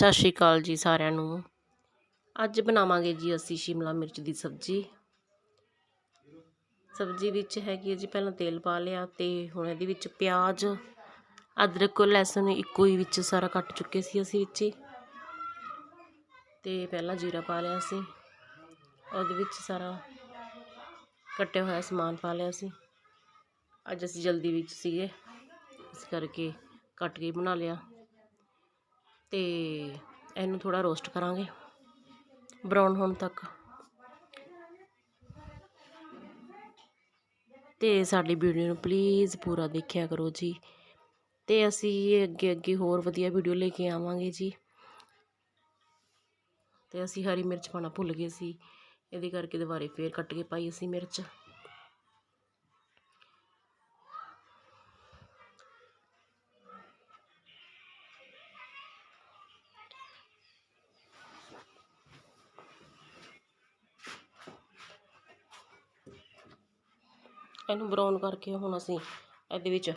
ਸਤਿ ਸ਼੍ਰੀ ਅਕਾਲ ਜੀ ਸਾਰਿਆਂ ਨੂੰ। ਅੱਜ ਬਣਾਵਾਂਗੇ ਜੀ ਅਸੀਂ ਸ਼ਿਮਲਾ ਮਿਰਚ ਦੀ ਸਬਜ਼ੀ। ਸਬਜ਼ੀ ਵਿੱਚ ਹੈਗੀ ਹੈ ਜੀ ਪਹਿਲਾਂ ਤੇਲ ਪਾ ਲਿਆ ਤੇ ਹੁਣ ਇਹਦੇ ਵਿੱਚ ਪਿਆਜ਼, ਅਦਰਕ ਲਸਣ ਇੱਕੋ ਹੀ ਵਿੱਚ ਸਾਰਾ ਕੱਟ ਚੁੱਕੇ ਸੀ ਅਸੀਂ ਵਿੱਚ ਹੀ। ਤੇ ਪਹਿਲਾਂ ਜੀਰਾ ਪਾ ਲਿਆ ਸੀ। ਉਹਦੇ ਵਿੱਚ ਸਾਰਾ ਕੱਟਿਆ ਹੋਇਆ ਸਮਾਨ ਪਾ ਲਿਆ ਸੀ। ਅੱਜ ਅਸੀਂ ਜਲਦੀ ਵਿੱਚ ਸੀਗੇ। ਇਸ ਕਰਕੇ ਕੱਟ ਕੇ ਬਣਾ ਲਿਆ। ਤੇ ਇਹਨੂੰ ਥੋੜਾ ਰੋਸਟ ਕਰਾਂਗੇ। ਬਰਾਊਨ ਹੋਣ ਤੱਕ। ਤੇ ਸਾਡੀ ਵੀਡੀਓ ਨੂੰ ਪਲੀਜ਼ ਪੂਰਾ ਦੇਖਿਆ ਕਰੋ ਜੀ। ਤੇ ਅਸੀਂ ਅੱਗੇ ਅੱਗੇ ਹੋਰ ਵਧੀਆ ਵੀਡੀਓ ਲੈ ਕੇ ਆਵਾਂਗੇ ਜੀ। ਤੇ ਅਸੀਂ ਹਰੀ ਮਿਰਚ ਪਾਣਾ ਭੁੱਲ ਗਏ ਸੀ। ਇਹਦੇ ਕਰਕੇ ਦੁਬਾਰੇ ਫੇਰ ਕੱਟ ਕੇ ਪਾਈ ਅਸੀਂ ਮਿਰਚ। ਇਹਨੂੰ ਬਰਾਊਨ ਕਰਕੇ ਹੁਣ ਅਸੀਂ ਇਹਦੇ ਵਿੱਚ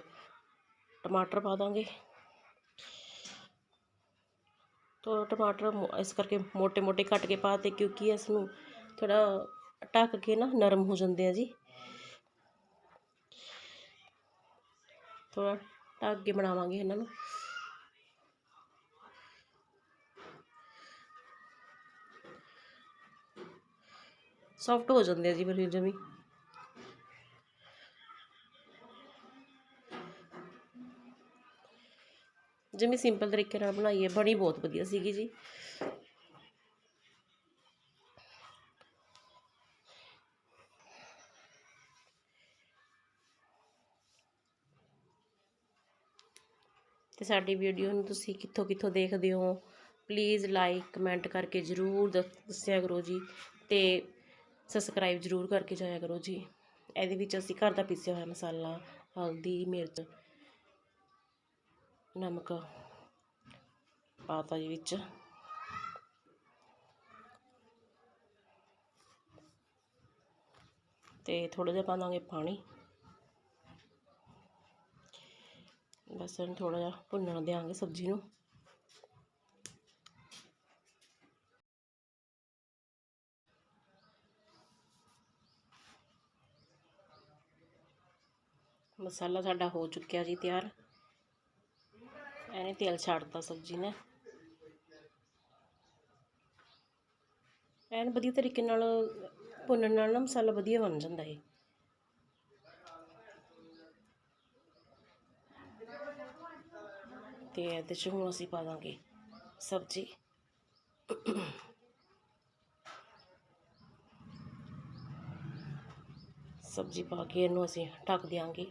ਟਮਾਟਰ ਪਾ ਦਾਂਗੇ। ਤੋ ਟਮਾਟਰ ਇਸ ਕਰਕੇ ਮੋਟੇ ਮੋਟੇ ਕੱਟ ਕੇ ਪਾ ਤੇ ਕਿਉਂਕਿ ਇਸ ਨੂੰ ਥੋੜਾ ਟੱਕ ਕੇ ਨਾ ਨਰਮ ਹੋ ਜਾਂਦੇ ਆ ਜੀ। ਥੋੜਾ ਟੱਕ ਕੇ ਬਣਾਵਾਂਗੇ ਇਹਨਾਂ ਨੂੰ। ਸੌਫਟ ਹੋ ਜਾਂਦੇ ਆ ਜੀ ਬਿਲਕੁਲ ਜਮੀ। ਜਿਵੇਂ ਸਿੰਪਲ ਤਰੀਕੇ ਨਾਲ ਬਣਾਈ ਹੈ, ਬਣੀ ਬਹੁਤ ਵਧੀਆ ਸੀਗੀ ਜੀ। ਤੇ ਸਾਡੀ ਵੀਡੀਓ ਨੂੰ ਤੁਸੀਂ ਕਿੱਥੋਂ ਕਿੱਥੋਂ ਦੇਖਦੇ ਹੋ ਪਲੀਜ਼ ਲਾਈਕ ਕਮੈਂਟ ਕਰਕੇ ਜ਼ਰੂਰ ਦੱਸ- ਦੱਸਿਆ ਕਰੋ ਜੀ ਤੇ ਸਬਸਕ੍ਰਾਈਬ ਜ਼ਰੂਰ ਕਰਕੇ ਜਾਇਆ ਕਰੋ ਜੀ। ਇਹਦੇ ਵਿੱਚ ਅਸੀਂ ਘਰ ਦਾ ਪੀਸਿਆ ਹੋਇਆ ਮਸਾਲਾ, ਹਲਦੀ, ਮਿਰਚ ਨਮਕ ਪਾ ਤਾ ਜੀ ਵਿੱਚ। ਤੇ ਥੋੜਾ ਜਿਹਾ ਪਾ ਦਾਂਗੇ ਪਾਣੀ। ਬਸ ਇਹਨੂੰ ਥੋੜਾ ਜਿਹਾ ਭੁੰਨਣ ਦਿਆਂਗੇ ਸਬਜ਼ੀ ਨੂੰ। ਮਸਾਲਾ ਸਾਡਾ ਹੋ ਚੁੱਕਿਆ ਜੀ ਤਿਆਰ। ਇਹਨੇ ਤੇਲ ਛੱਡਤਾ ਸਬਜ਼ੀ ਨੇ। ਐਨ ਵਧੀਆ ਤਰੀਕੇ ਨਾਲ ਭੁੰਨਣ ਨਾਲ ਨਾ ਮਸਾਲਾ ਵਧੀਆ ਬਣ ਜਾਂਦਾ ਹੈ ਤੇ ਇਹਦੇ ਚ ਹੁਣ ਅਸੀਂ ਪਾ ਦਾਂਗੇ ਸਬਜ਼ੀ। ਸਬਜ਼ੀ ਪਾ ਕੇ ਇਹਨੂੰ ਅਸੀਂ ਢੱਕ ਦਿਆਂਗੇ।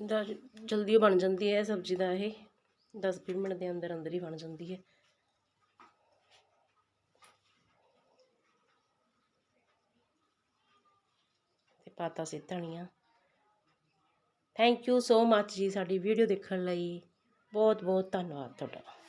ਦਾ ਜਲਦੀ ਬਣ ਜਾਂਦੀ ਹੈ ਸਬਜ਼ੀ ਦਾ ਇਹ ਦਸ ਵੀਹ ਮਿੰਟ ਦੇ ਅੰਦਰ ਅੰਦਰ ਹੀ ਬਣ ਜਾਂਦੀ ਹੈ। ਤੇ ਪਾਤਾ ਸੀ ਧਨੀਆ ਥੈਂਕ ਯੂ ਸੋ ਮੱਚ ਜੀ ਸਾਡੀ ਵੀਡੀਓ ਦੇਖਣ ਲਈ। ਬਹੁਤ ਬਹੁਤ ਧੰਨਵਾਦ ਤੁਹਾਡਾ।